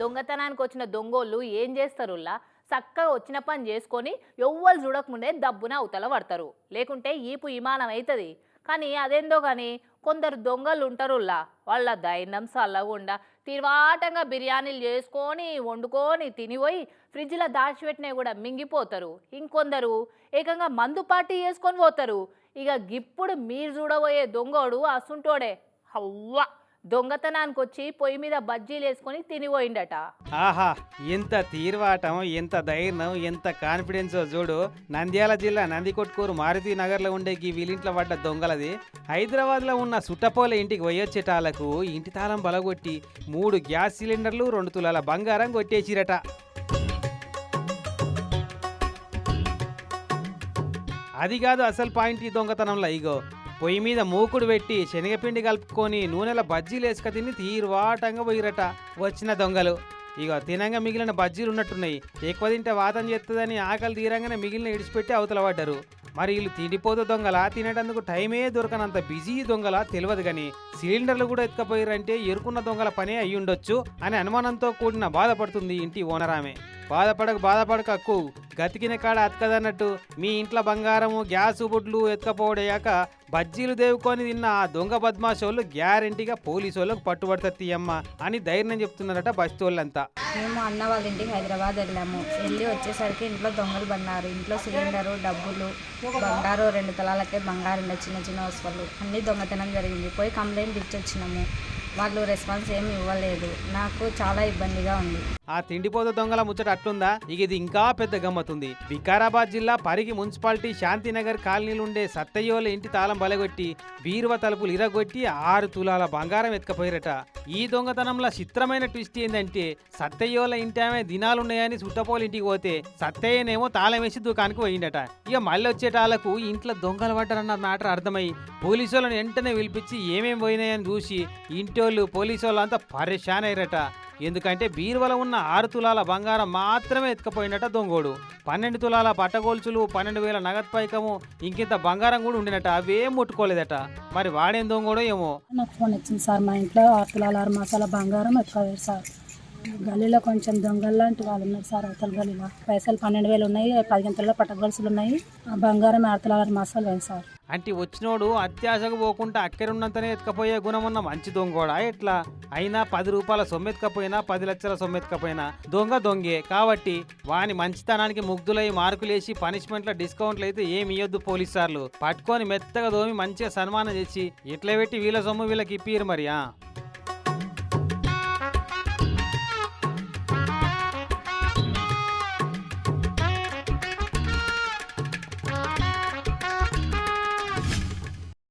దొంగతనానికి వచ్చిన దొంగోళ్ళు ఏం చేస్తారుల్లా చక్కగా వచ్చిన పని చేసుకొని ఎవ్వరు చూడకముందే దబ్బున అవతల పడతారు. లేకుంటే ఈపు విమానం అవుతుంది కానీ అదేందో కానీ కొందరు దొంగలు ఉంటారుల్లా వాళ్ళ దైనం చల్లకుండా తిరువాటంగా బిర్యానీలు చేసుకొని వండుకొని తినిపోయి ఫ్రిడ్జ్లో దాచిపెట్టినవి కూడా మింగిపోతారు. ఇంకొందరు ఏకంగా మందు పార్టీ చేసుకొని పోతారు. ఇక గిప్పుడు మీరు చూడబోయే దొంగోడు అసుంటోడే. హవ్వా దొంగతనానికి వచ్చి పొయ్యి మీద బజ్జీలు వేసుకొని తినిపోయిండట. ఆహా ఎంత తీర్వాటం ఎంత ధైర్యం ఎంత కాన్ఫిడెన్సో చూడు. నంద్యాల జిల్లా నందికొట్కూరు మారుతి నగర్లో ఉండే ఈ వీళ్ళింట్లో పడ్డ దొంగలది. హైదరాబాద్లో ఉన్న సుట్టపోల ఇంటికి పోయొచ్చేటాలకు ఇంటి తాళం బలగొట్టి మూడు గ్యాస్ సిలిండర్లు రెండు తులాల బంగారం కొట్టేసిరట. అది కాదు అసలు పాయింట్ ఈ దొంగతనంలో ఇగో. పొయ్యి మీద మూకుడు పెట్టి శనగపిండి కలుపుకొని నూనెల బజ్జీలేసుక తిని తీరువాటంగా పోయిరట వచ్చిన దొంగలు. ఇక తినంగా మిగిలిన బజ్జీలు ఉన్నట్టున్నాయి. ఎక్కువ తింటే వాతం చేస్తుందని ఆకలి తీరంగానే మిగిలిన ఇడిచిపెట్టి అవతల పడ్డారు. మరి వీళ్ళు తిండిపోతూ దొంగల? తినేటందుకు టైమే దొరకనంత బిజీ దొంగల? తెలియదు కానీ సిలిండర్లు కూడా ఎత్తుకపోయారంటే ఎరుకున్న దొంగల పనే అయ్యుండొచ్చు అనే అని అనుమానంతో కూడిన బాధపడుతుంది ఇంటి ఓనరామే బాధపడక బాధపడక అక్కు. గతికిన కాడ అతకదన్నట్టు మీ ఇంట్లో బంగారము గ్యాస్ బుడ్లు ఎత్తుకపోవడయ్యాక బజ్జీలు దేవుకొని తిన్న ఆ దొంగ బద్మాషోళ్ళు గ్యారెంటీగా పోలీసు వాళ్ళకు పట్టుబడతారు తీయమ్మ అని ధైర్యం చెప్తున్నారట బస్తోళ్ళంతా. మేము అన్న వాళ్ళ ఇంటికి హైదరాబాద్ వెళ్ళాము. వెళ్ళి వచ్చేసరికి ఇంట్లో దొంగలు పడినారు ఇంట్లో సిలిండరు డబ్బులు బంగారు రెండు తలాలకే బంగారం చిన్న చిన్న వస్తువులు అన్నీ దొంగతనం జరిగింది. పోయి కంప్లైంట్ ఇచ్చి వచ్చినాము వాళ్ళు రెస్పాన్స్ ఏమి ఇవ్వలేదు. నాకు చాలా ఇబ్బందిగా ఉంది. ఆ తిండిపోత దొంగల ముచ్చట అట్లుందా? ఇక ఇది ఇంకా పెద్ద గమ్మతుంది వికారాబాద్ జిల్లా పరిగి మున్సిపాలిటీ శాంతినగర్ కాలనీలుండే సత్తయ్యోల ఇంటి తాళం బలగొట్టి బీరువ తలుపులు ఇరగొట్టి ఆరు తులాల బంగారం ఎత్తుకపోయారట. ఈ దొంగతనంలో చిత్రమైన ట్విస్ట్ ఏంటంటే సత్తయ్యోల ఇంటి ఆమె దినాలున్నాయని సుట్టపోల ఇంటికి పోతే సత్తయ్యనేమో తాళం వేసి దుకాణానికి పోయిండట. ఇక మళ్ళీ వచ్చేటాలకు ఇంట్లో దొంగలు పడ్డారన్న మ్యాటర్ అర్థమై పోలీసు వెంటనే పిలిపించి ఏమేం పోయినాయని చూసి ఇంటి వాళ్ళు పోలీసు వాళ్ళు అంతా పరేషాన్ అయ్యారట ఎందుకంటే బీరువల ఉన్న ఆరు తులాల బంగారం మాత్రమే ఎత్తుకపోయినట దొంగోడు. పన్నెండు తులాల పట్టగోల్చులు పన్నెండు వేల నగదు పైకము ఇంకింత బంగారం కూడా ఉండినట అవేం ముట్టుకోలేదట. మరి వాడేం దొంగోడో ఏమో? నాకు ఫోన్ వచ్చింది సార్ మా ఇంట్లో ఆరు తులాల ఆరు మాసాల బంగారం ఎత్తుకోలేదు సార్. గల్లీలో కొంచెం దొంగలు లాంటి వాళ్ళు ఉన్నారు సార్ అవతల గల్లీలో. పైసలు పన్నెండు వేలు ఉన్నాయి పదిహేను తులాల పట్టగొలుసులు ఉన్నాయి. ఆ బంగారం ఆరు తులాల ఆరు మాసాలు వేయండి సార్. అంటే వచ్చినోడు అత్యాశకు పోకుండా అక్కరున్నంతనే ఎత్తుకపోయే గుణం ఉన్న మంచి దొంగోడా? ఎట్లా? అయినా పది రూపాయల సొమ్మెత్తుకపోయినా పది లక్షల సొమ్మెత్తుకపోయినా దొంగ దొంగే. కాబట్టి వాని మంచితనానికి ముగ్ధులై మార్కులేసి పనిష్మెంట్ల డిస్కౌంట్లు అయితే ఏమి ఇయ్యొద్దు పోలీస్ సార్లు పట్టుకొని మెత్తగా దోమి మంచిగా సన్మానం చేసి ఇట్లా పెట్టి వీళ్ళ సొమ్ము వీళ్ళకి ఇప్పిరు మరి